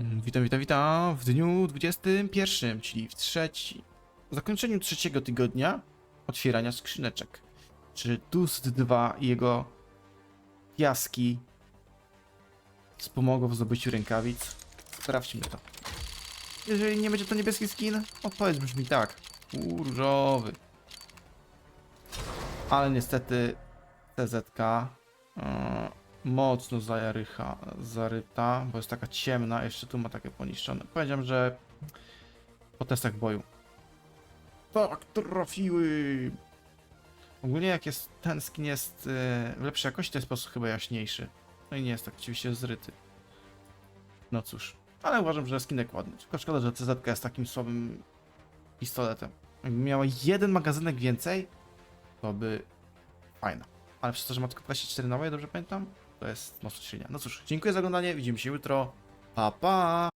Mm, Witam, witam, witam w dniu 21, czyli w trzeci, w zakończeniu trzeciego tygodnia otwierania skrzyneczek. Czy Dust 2 i jego piaski wspomogą w zdobyciu rękawic? Sprawdźmy to. Jeżeli nie będzie to niebieski skin, odpowiedź brzmi tak. Różowy. Ale niestety TZK e, mocno zarycha, zaryta, bo jest taka ciemna, jeszcze tu ma takie poniszczone. Powiedziałem, że po testach boju. Tak, trafiły! Ogólnie jak jest ten skin jest e, w lepszej jakości, to jest po prostu chyba jaśniejszy. No i nie jest tak oczywiście zryty. No cóż, ale uważam, że skinek ładny. Tylko szkoda, że CZ jest takim słabym pistoletem. Jakby miała jeden magazynek więcej, to by fajna. Ale przez to, że ma tylko 24 naboje, dobrze pamiętam? To jest mocno średnia. No cóż, dziękuję za oglądanie, widzimy się jutro. Pa, pa!